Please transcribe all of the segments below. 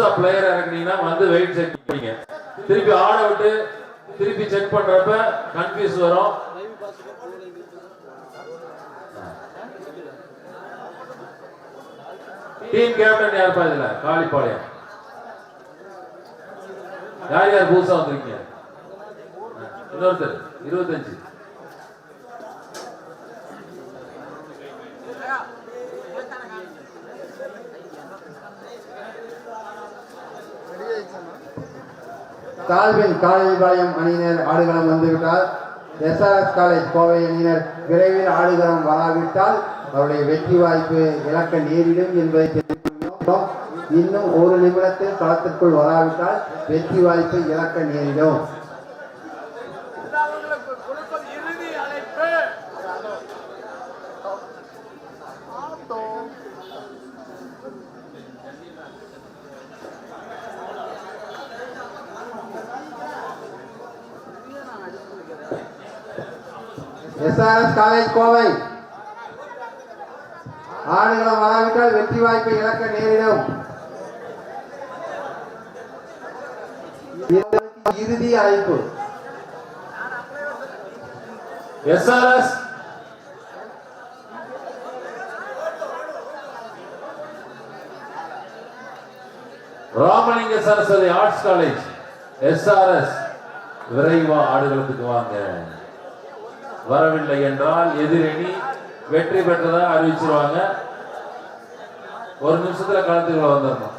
புதுசா பிளேயர் இறங்குனீங்கன்னா வந்து weight check பண்ணீங்க. திருப்பி ஆட விட்டு திருப்பி செக் பண்றப்ப கன்ஃபியூஸ் வரும். டீம் கேப்டன் யாருப்பா இதுல? காளிப்பாளையம் யார் யார் புதுசா வந்திருக்கீங்க? இன்னொருத்தர். இருபத்தஞ்சு. சால்வின் காலேஜ்பாளையம் அணியினர் ஆடுகளம் வந்துவிட்டால் எஸ்ஆர்எஸ் காலேஜ் கோவை அணியினர் விரைவில் ஆடுகளம் வராவிட்டால் அவருடைய வெற்றி வாய்ப்பு இழக்க நேரிடும் என்பதை தெரிவித்துள்ளோம் இன்னும் ஒரு நிமிடத்தில் களத்திற்குள் வராவிட்டால் வெற்றி வாய்ப்பு இழக்க நேரிடும் அவங்களுக்கு கொடுப்பது இறுதி அழைப்பு எஸ்ஆர்எஸ் காலேஜ் கோவை. ஆடுகளம் வராவிட்டால் வெற்றி வாய்ப்பை இழக்க நேரிடும். இறுதி அழைப்பு. SRS. Ramalinga Saraswathi arts college SRS. விரைவா ஆடுகளத்துக்கு வாங்க. வரவில்லை என்றால் எதிரணி வெற்றி பெற்றதா அறிவிச்சிருவாங்க. ஒரு நிமிஷத்துல களத்துக்குள்ள வந்துடணும்.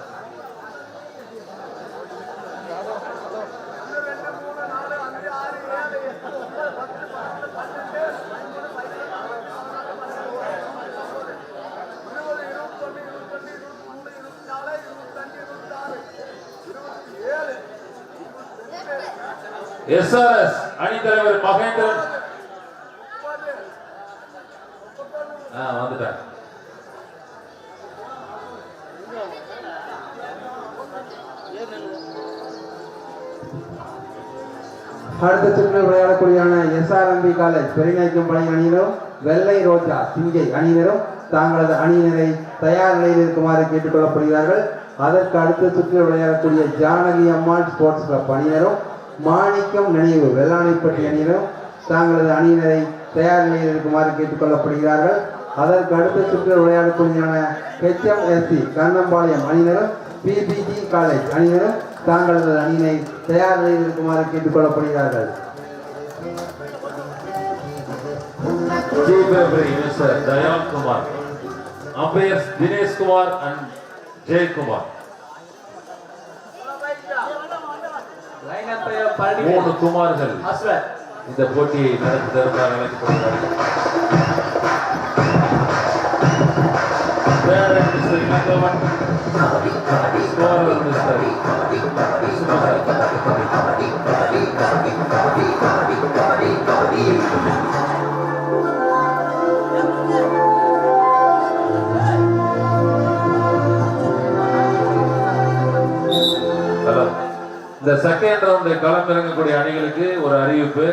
அணி தலைவர் பகே அடுத்த சுற்றில் விளையாடக்கூடியவன எஸ்ஆர்எம்பி காலேஜ் பெருநாய்க்கும் படை அணியினரும் வெள்ளை ரோஜா சிங்கை அணியினரும் தாங்களது அணியினரை தயார் நிலையில் இருக்குமாறு கேட்டுக்கொள்ளப்படுகிறார்கள். அதற்கு அடுத்த சுற்றில் விளையாடக்கூடிய ஜானகி அம்மாள் ஸ்போர்ட்ஸ் கிளப் அணியினரும் மாணிக்கம் நினைவு வெள்ளாணைப்பட்டி அணியினரும் தாங்களது அணியினரை தயார் நிலையில் இருக்குமாறு கேட்டுக்கொள்ளப்படுகிறார்கள். அதற்கு அடுத்த சுற்றில் விளையாடக்கூடியவன ஹெச்எம்எஸ்சி கண்ணம்பாளையம் அணியினரும் பிபிஜி காலேஜ் அணியினரும் தாங்களது அணியினை தயார் நிலையில் இருக்குமாறு கேட்டுக்கொள்ளப்படுகிறார்கள் Dinesh Kumar and Jay Kumar. மூணு குமார்கள் இந்த போட்டியை நடத்துவதற்காக அழைக்கப்படுகிறார்கள் இந்த செகண்ட் ரவுண்ட் களமிறங்கக்கூடிய அணிகளுக்கு ஒரு அறிவிப்பு.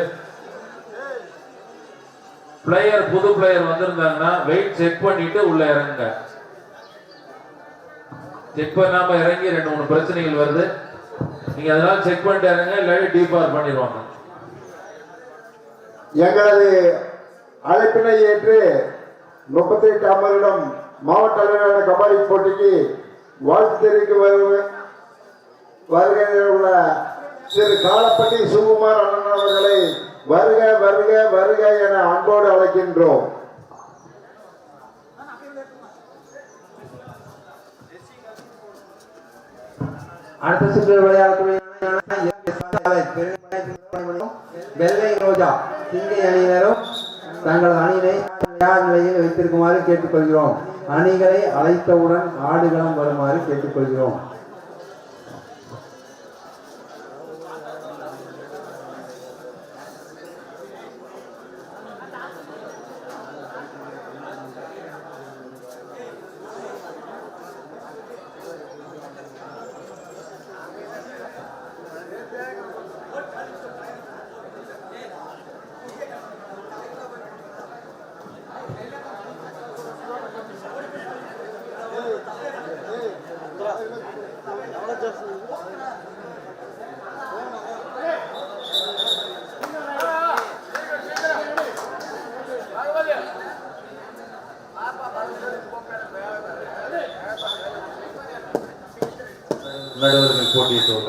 பிளேயர் புது பிளேயர் வந்திருந்தாங்கன்னா வெயிட் செக் பண்ணிட்டு உள்ள இறங்குங்க. செக் பண்ணாம இறங்கி ரெண்டு மூணு பிரச்சனைகள் வருது. நீங்க அதெல்லாம் செக் பண்ணிட்டு இறங்க இல்லாட்டி டிபார் பண்ணிடுவாங்க. எங்களது அழைப்பினை ஏற்று முப்பத்தி எட்டு அமரிடம் மாவட்ட அளவிலான கபடி போட்டிக்கு வாழ்த்து தெரிவிக்க வருவ- வருகையில் உள்ள திரு காலப்பட்டி சுகுமார் அண்ணன் அவர்களை வருக வருக வருக என அன்போடு அழைக்கின்றோம். அடுத்த சுற்று விளையாடக்கூடிய அணியினரும் வெள்ளை ரோஜா சிங்கை அணியினரும் தங்கள் அணியினை தயார் நிலையில் வைத்திருக்குமாறு கேட்டுக்கொள்கிறோம். அணிகளை அழைத்தவுடன் ஆடுகளம் வருமாறு கேட்டுக்கொள்கிறோம். ámbito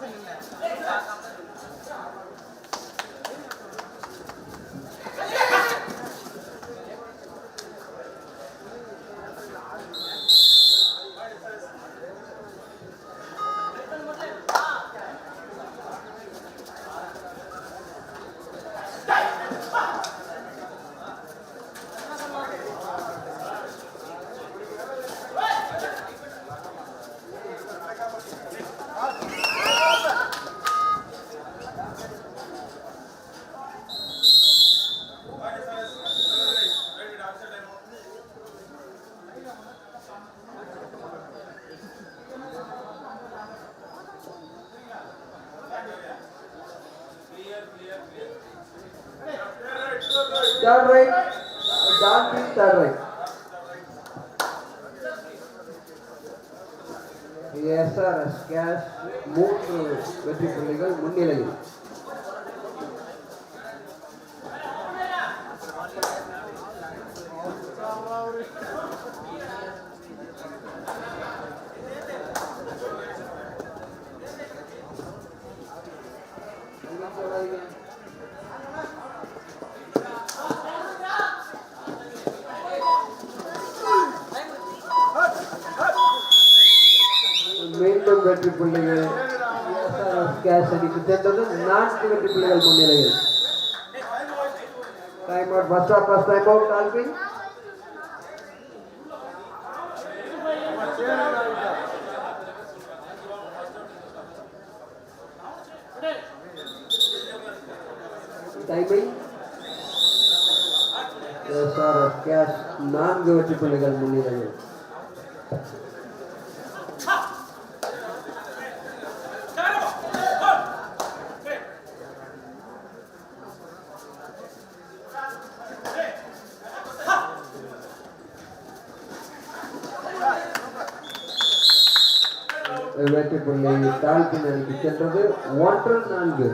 doesn't matter. Third right, Dolphin third right. SRS cash மூன்று வெற்றி புள்ளிகள் முன்னிலையில் மீண்டும் வெற்றி புள்ளிகள் எஸ்ஆர்எஸ் கேஷ் அணிக்கு சென்றது நான்கு வெற்றி புள்ளிகள் முன்னிலையில் time out first half first time out dolphin timing SRS cash நான்கு வெற்றி புள்ளிகள் முன்னிலையில் வெற்றி புள்ளி டால்பின் அணிக்கு சென்றது. ஒன்று நான்கு.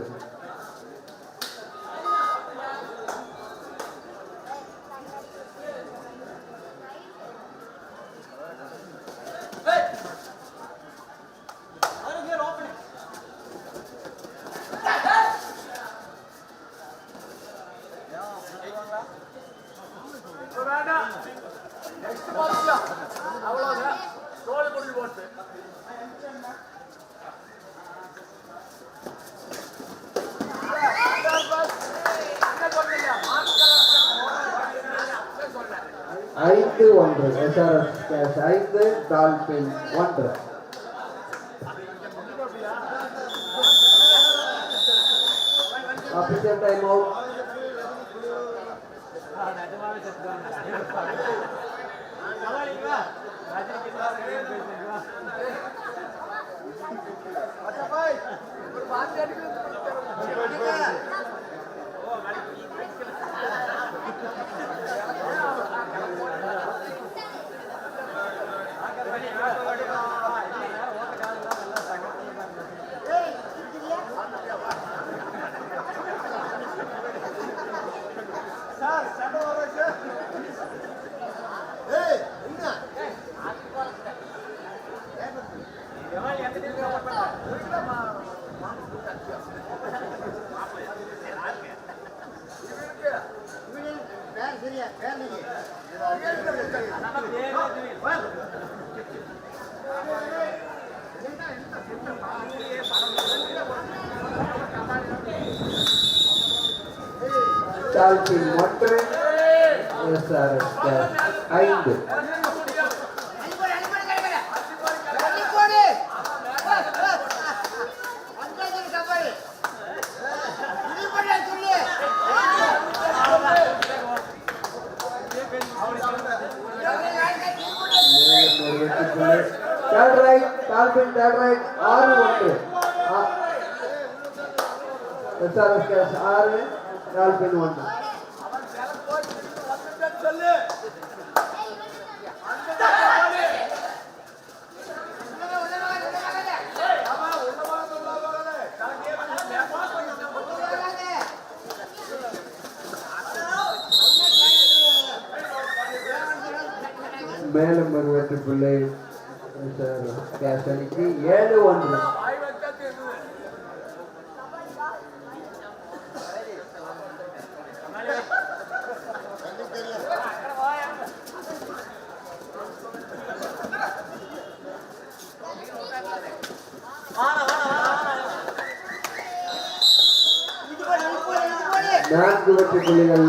ஐந்து ஒன்று. எஸ்ஆர்எஸ் கேஷ் ஐந்து டால்பின் ஒன்று. Official time out. ஒரு பாஞ்சு அடிக்கிறது சார் டால்பின் ஆறு ஒன்று எஸ்ஆர்எஸ் கேஸ் ஆறு டால்பின் ஒன்று மேலும் ஒரு வெற்றி எஸ்ஆர்எஸ் ஏழு ஒன்று நான்கு வெற்றி புள்ளிகள்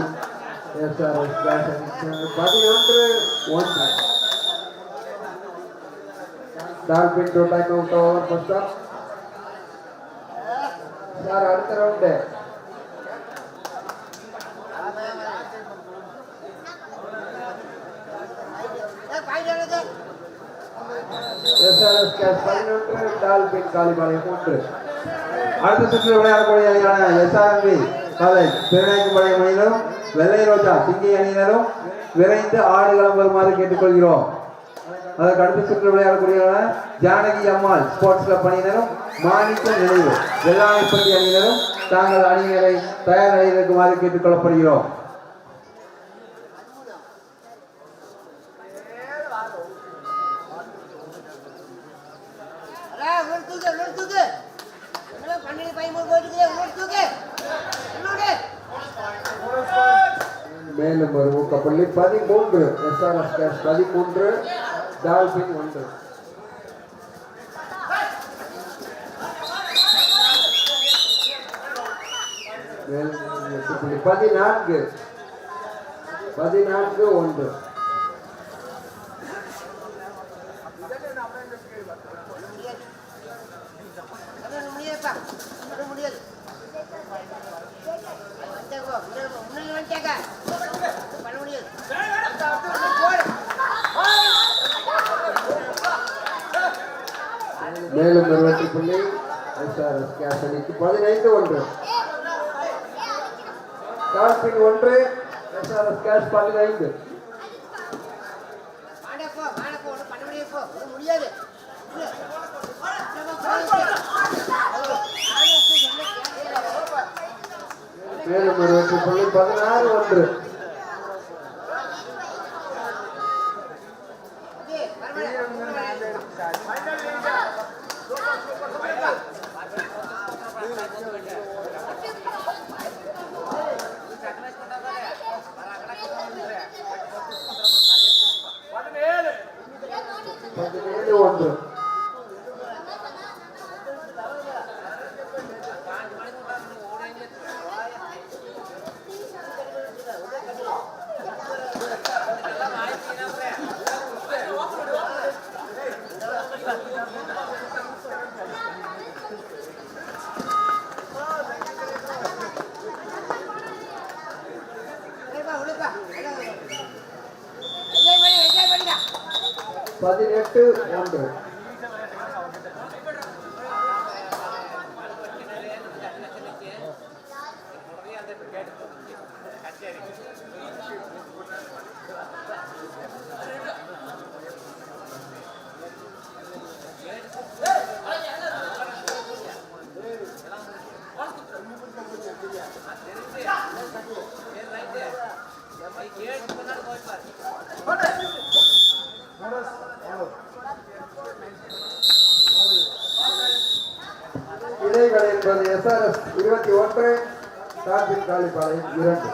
பதினொன்று ஒன்று. Dolphin two time out over first half sir அடுத்த ரவுண்டு பதினொன்று டால்பின் காலிபாளையம் மூன்று அடுத்த சுற்று விளையாடக்கூடிய அணியான எஸ்ஆர்எம்பி காலேஜ் திருநாயக்கம்பாளையம் அணியினரும் வெள்ளை ரோஜா சிங்கி அணியினரும் விரைந்து ஆடுகளம் வருமாறு கேட்டுக்கொள்கிறோம் அதற்கு அடுத்த சுற்று விளையாடக்கூடிய ஜானகி அம்மாள் ஸ்போர்ட்ஸ் கிளப் அணியினரும் மாணிக்க நினைவு வெள்ளாமைப்பட்டி அணியினரும் தாங்கள் அணியினரை தயார் நிலையில் இருக்குமாறு கேட்டுக்கொள்ளப்படுகிறோம் மேலும் ஒரு ஊக்கப்பள்ளி பதிமூன்று எஸ்ஆர்எஸ் பதிமூன்று. டால்பின் ஒன்று மேலும் ஒரு ஊக்கப்பள்ளி பதினான்கு பதினான்கு ஒன்று அது முடியாதுப்பா அது முடியாது வந்துட்டேக்கோ, முன்னாடி முன்னாடி வந்துட்டேக்கா. பண்ண முடியாது மேலும் ஒரு வெற்றி புள்ளி எஸ்ஆர்எஸ் கேஸ் அணிக்கு பதினைந்து ஒன்று டால்பின் ஒன்று எஸ்ஆர்எஸ் கேஸ் பதினைந்து வாடப்போ வாடப்போ ஒன்றும் பண்ண முடியாது போ ஒண்ணும் முடியாது மேலும் ஒரு வெற்றி புள்ளி பதினாறு ஒன்று எட்டு ஒன்று Hold it! எஸ்ஆர்எஸ் இருபத்தி ஒன்று டார்பின் காலிப்பாளையம் இரண்டு.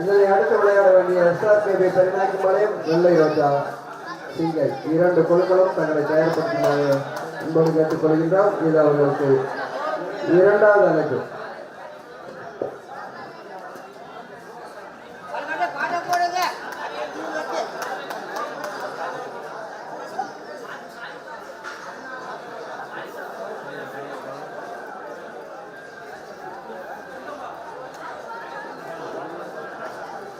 இதனை அடுத்து விளையாட வேண்டிய எஸ்ஆர்கேபி பெருநாய்க்கும்பாளையம் வெள்ளை ரோஜா சிங்கை இரண்டு குழுக்களும் தங்களை தயார்படுத்தினார்கள் என்பது கேட்டுக்கொள்கின்றோம் இது அவர்களுக்கு இரண்டாவது அழைப்பு.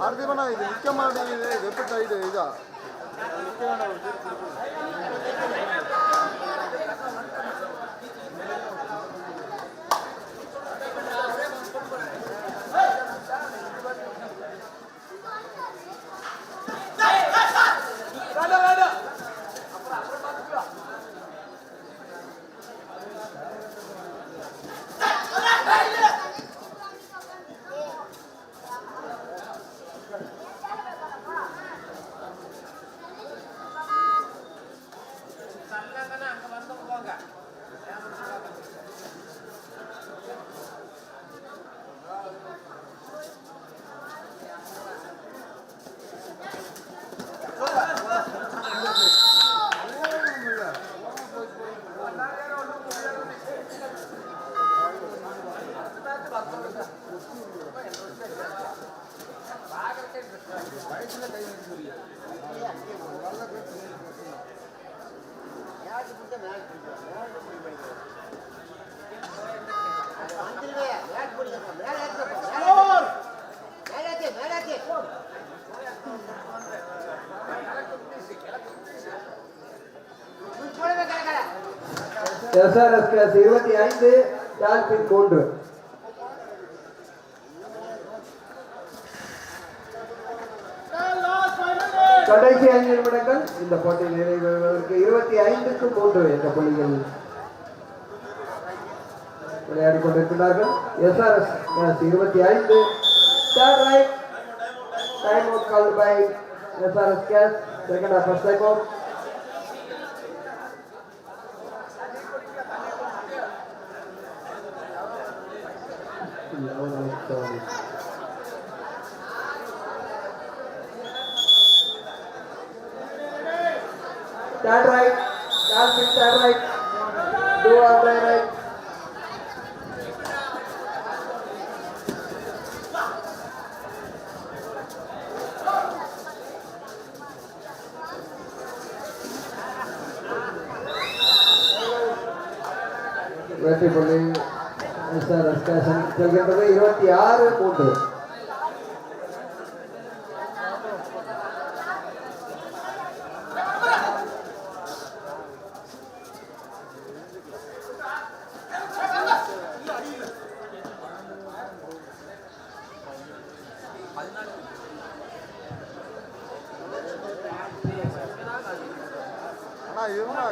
பார்த்திபனா இது நிற்க மாட்டேங்குது. வெப்ப சைடு இதா மேலாச்சு எஸ்ஆர்எஸ் கிளாஸ் இருபத்தி ஐந்து டால்பின் மூன்று. கடைசி ஐந்து நிமிடங்கள் இந்த போட்டி நிறைவேறுவதற்கு இருபத்தி ஐந்துக்கு மூன்று என்ற புள்ளிகள் விளையாடி கொண்டிருக்கிறார்கள். எஸ்ஆர்எஸ் கிளாஸ் இருபத்தி ஐந்து third right time out call by SRS class second half first time out Stand right. Stand fit, stand right. Do our right, right. வெற்றி புள்ளி சார் எஸ்கேஷன் செல்கின்றது இருபத்தி ஆறு ஆனா இருந்தா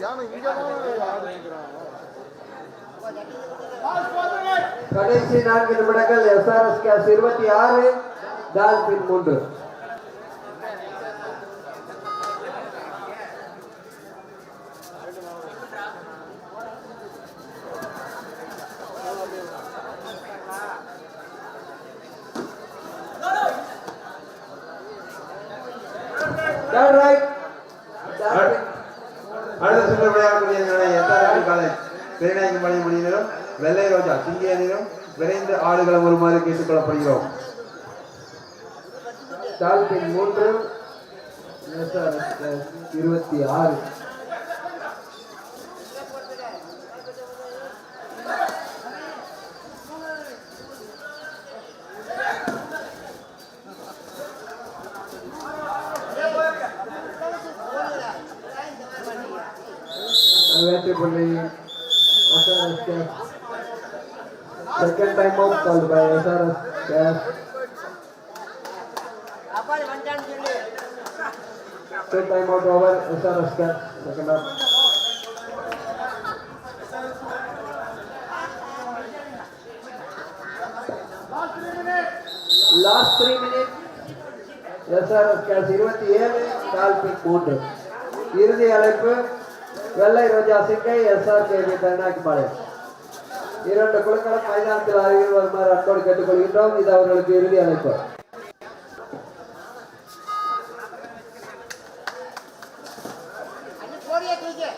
யானை இங்க கடைசி நான்கு நிமிடங்கள் எஸ்ஆர்எஸ் கேஸ் இருபத்தி ஆறு டால்பின் மூன்று Third right. டால்பின் அடுத்த சுற்று விளையாடக்கூடிய எஸ்ஆர்எஸ் காலேஜ் பெருநாயகம் பணி மணியினரும் வெள்ளை ராஜா சிங்கிய அணியினரும் விரைந்து ஆடுகளம் வருமாறு கேட்டுக்கொள்ளப்படுகிறோம். மூன்று இருபத்தி ஆறு. Second time out called by SRS case அப்பாடி வந்துட்டான்னு சொல்லு Third time out over SRS Cats, second half. Last three minutes. SRS Cats இருபத்தி ஏழு டால்பின் மூன்று இறுதி அழைப்பு வெள்ளை ரோஜா சிங்கை எஸ்ஆர் கேபி கருணாக்கிபாளையம் இரண்டு குழுக்களும் மைதானத்தில் அருகில் வருமாறு அன்போடு கேட்டுக்கொள்கின்றோம். இது அவர்களுக்கு இறுதி அழைப்பு அண்ணி போடியே தூக்கி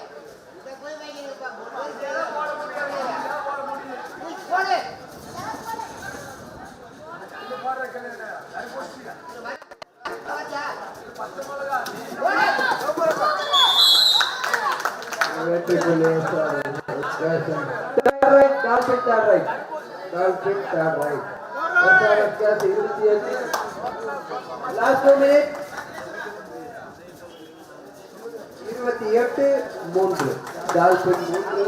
இதை போய் வைக்கிறப்பா போடு ஆச்சா. வெற்றி புள்ளி third right dolphin third right dolphin third right SRS case இருபத்தி எட்டு மூன்று டால்பின் மூன்று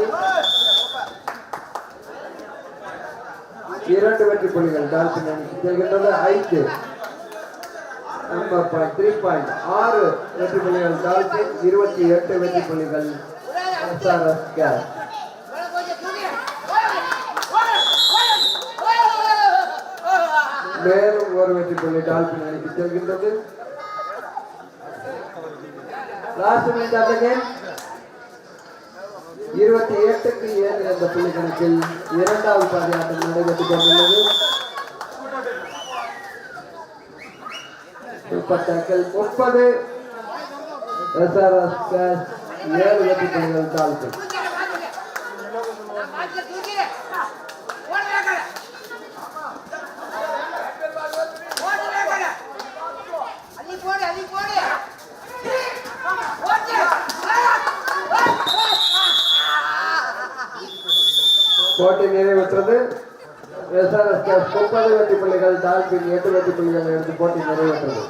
இரண்டு வெற்றி புள்ளிகள் டால்பின் அணிக்கு செல்கின்றது ஐந்து நம்பர் பாயிண்ட் த்ரீ பாயிண்ட் ஆறு வெற்றி புள்ளிகள் டால்பின் இருபத்தி எட்டு வெற்றி புள்ளிகள் எஸ்ஆர்எஸ் கேஸ் போடு, கொஞ்சம் தூக்கி. போடு, மேலும் ஒரு வெற்றி புள்ளி டால்பின் அணிக்கு செல்கின்றது last minute of the game இருபத்தி எட்டுக்கு ஏழு என்ற புள்ளி கணக்கில் இரண்டாவது பாதி ஆட்டம் நடைபெற்றுக் கொண்டுள்ளது சூப்பர் டேக்கல் முப்பது எஸ்ஆர்எஸ் கேஷ் ஏழு வெற்றி பெண்கள் தாழ்த்து. போட்டி நிறைவேற்றது எஸ்ஆர்எஸ் முப்பது வெட்டி பிள்ளைகள் டால்பின் எட்டு வெட்டி பிள்ளைகள் எடுத்து போட்டி நிறைவேற்றது